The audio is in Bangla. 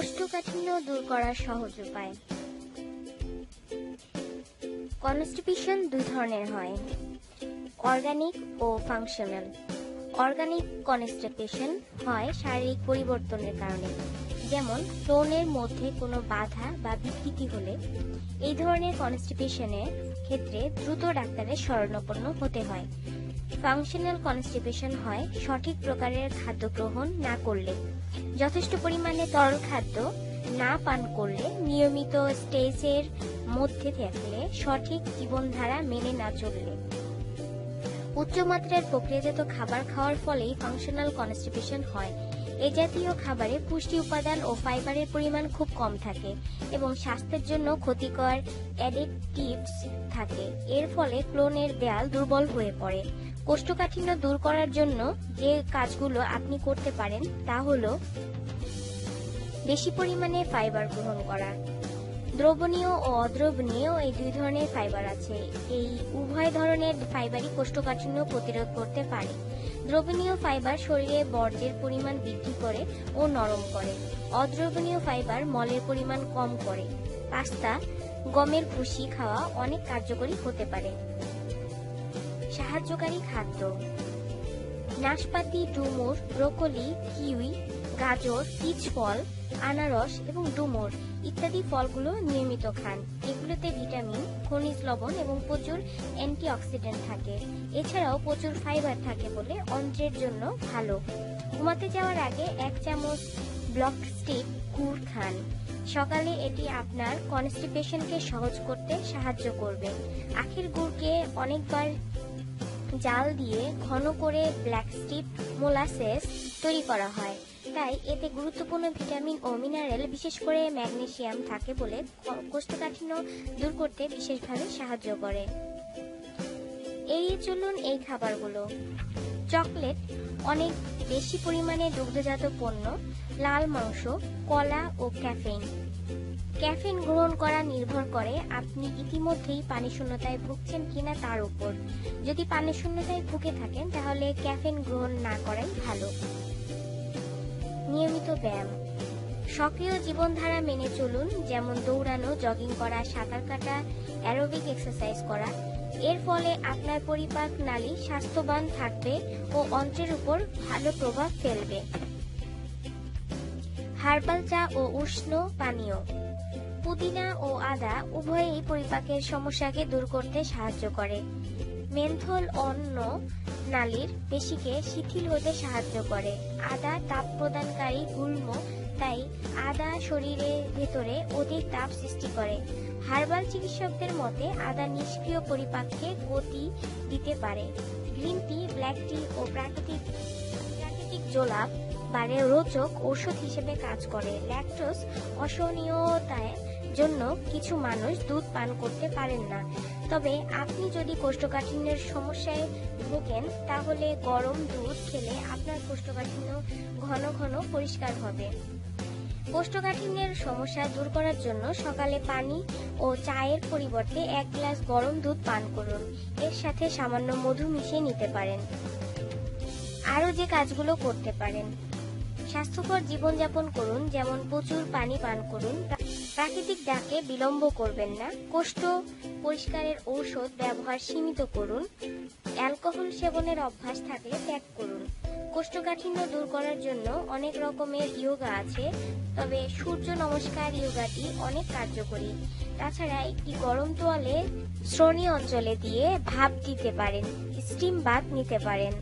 কোষ্ঠকাঠিন্য দূর করার সহজ উপায়। কনস্টিপেশন দুই ধরনের হয়। অর্গানিক ও ফাংশনাল। অর্গানিক কনস্টিপেশন হয় শারীরিক পরিবর্তনের কারণে। যেমন ফ্লোনের মধ্যে কোনো বাধা বা বিকৃতি হলে এই ধরনের কনস্টিপেশনের ক্ষেত্রে দ্রুত ডাক্তারের শরণাপন্ন হতে হয়। ফাংশনাল কনস্টিপেশন হয় সঠিক প্রকারের খাদ্য গ্রহণ না করলে। যথেষ্ট পরিমাণে তরল খাদ্য না পান করলে নিয়মিত স্টেজের মধ্যে থাকলে সঠিক জীবনধারা মেনে না চললে। উচ্চমাত্রার প্রক্রিয়াজাত খাবার খাওয়ার ফলেই ফাংশনাল কনস্টিপেশন হয়। এ জাতীয় খাবারে পুষ্টি উপাদান ও ফাইবারের পরিমাণ খুব কম থাকে এবং স্বাস্থ্যের জন্য ক্ষতিকর অ্যাডিকটিভস থাকে। এর ফলে ক্লোনের দেয়াল দুর্বল হয়ে পড়ে। কোষ্ঠকাঠিন্য দূর করার জন্য যে কাজগুলো আপনি করতে পারেন, তা হল বেশি পরিমাণে ফাইবার গ্রহণ করা। দ্রবণীয় ও অদ্রবণীয় এই দুই ধরনের ফাইবার আছে। এই উভয় ধরনের ফাইবারই কোষ্ঠকাঠিন্য প্রতিরোধ করতে পারে। দ্রবণীয় ফাইবার শরীরে বর্জ্যের পরিমাণ বৃদ্ধি করে ও নরম করে। অদ্রবণীয় ফাইবার মলের পরিমাণ কম করে। পাস্তা, গমের ভুসি খাওয়া অনেক কার্যকরী হতে পারে। সাহায্যকারী খাদ্য। নাশপাতি, ডুমুর, ব্রোকলি, কিউই, গাজর পিচ ফল আনারস এবং ডুমুর ইত্যাদি ফলগুলো নিয়মিত খান। এগুলোতে ভিটামিন, খনিজ লবণ এবং প্রচুর অ্যান্টিঅক্সিডেন্ট থাকে। এছাড়াও প্রচুর ফাইবার থাকে বলে অন্ত্রের জন্য ভালো। ঘুমাতে যাওয়ার আগে এক চামচ ব্লক স্টিক গুড় খান। সকালে এটি আপনার কনস্টিপেশনকে সহজ করতে সাহায্য করবে। আখের গুড়কে অনেকবার জাল দিয়ে ঘন করে ব্ল্যাক স্টিপ মোলাসেস তৈরি করা হয়। তাই এতে গুরুত্বপূর্ণ ভিটামিন ও মিনারেল বিশেষ করে ম্যাগনেসিয়াম থাকে বলে কোষ্ঠকাঠিন্য দূর করতে বিশেষভাবে সাহায্য করে। এড়িয়ে চলুন এই খাবারগুলো। চকলেট অনেক বেশি পরিমাণে দুগ্ধজাত পণ্য, লাল মাংস, কলা ও ক্যাফেইন। ক্যাফেইন গ্রহণ করা নির্ভর করে আপনি ইতিমধ্যেই পানি শূন্যতায় ভুগছেন কিনা তার উপর। যদি পানি শূন্যতায় ভুগে থাকেন, তাহলে ক্যাফেইন গ্রহণ না করাই ভালো। নিয়মিত ব্যায়াম। সক্রিয় জীবনধারা মেনে চলুন, যেমন দৌড়ানো, জগিং করা, সাঁতার কাটা, অ্যারোবিক এক্সারসাইজ করা। এর ফলে আপনার পরিপাক নালী স্বাস্থ্যবান থাকবে ও অন্ত্রের উপর ভালো প্রভাব ফেলবে। হার্বাল চা ও উষ্ণ পানীয়। পুদিনা ও আদা উভয়ই পরিপাকের সমস্যাকে দূর করতে সাহায্য করে। মেন্থল অন্য নালীর পেশিকে শিথিল হতে সাহায্য করে। আদা তাপ প্রদানকারী গুল্ম, তাই আদা শরীরের ভেতরে অধিক তাপ সৃষ্টি করে। হার্বাল চিকিৎসকদের মতে, আদা নিষ্ক্রিয় পরিপাককে গতি দিতে পারে। গ্রিন টি, ব্ল্যাক টি ও প্রাকৃতিক প্রাকৃতিক জোলাপ বারে রোচক ঔষধ হিসেবে কাজ করে। ল্যাকটোজ অসহনীয়তায় জন্য কিছু মানুষ দুধ পান করতে পারেন না। তবে আপনি যদি কোষ্ঠকাঠিন্যের সমস্যায় ভোগেন, তাহলে গরম দুধ খেলে আপনার কোষ্ঠকাঠিন্য ঘন ঘন পরিষ্কার হবে। কোষ্ঠকাঠিন্যের সমস্যা দূর করার জন্য সকালে পানি ও চায়ের পরিবর্তে এক গ্লাস গরম দুধ পান করুন। এর সাথে সামান্য মধু মিশিয়ে নিতে পারেন। আরও যে কাজগুলো করতে পারেন। স্বাস্থ্যকর জীবনযাপন করুন, যেমন প্রচুর পানি পান করুন প্রাকৃতিক ডাকে বিলম্ব করবেন না, কোষ্ঠ পরিষ্কারের ঔষধ ব্যবহার সীমিত করুন, অ্যালকোহল সেবনের অভ্যাস থাকলে ত্যাগ করুন। কোষ্ঠকাঠিন্য দূর করার জন্য অনেক রকমের ইয়োগা আছে, তবে সূর্য নমস্কার ইয়োগাটি অনেক কার্যকরী। তাছাড়া একটি গরম তোয়ালে শ্রোণী অঞ্চলে দিয়ে ভাপ দিতে পারেন, স্টিম বাথ নিতে পারেন।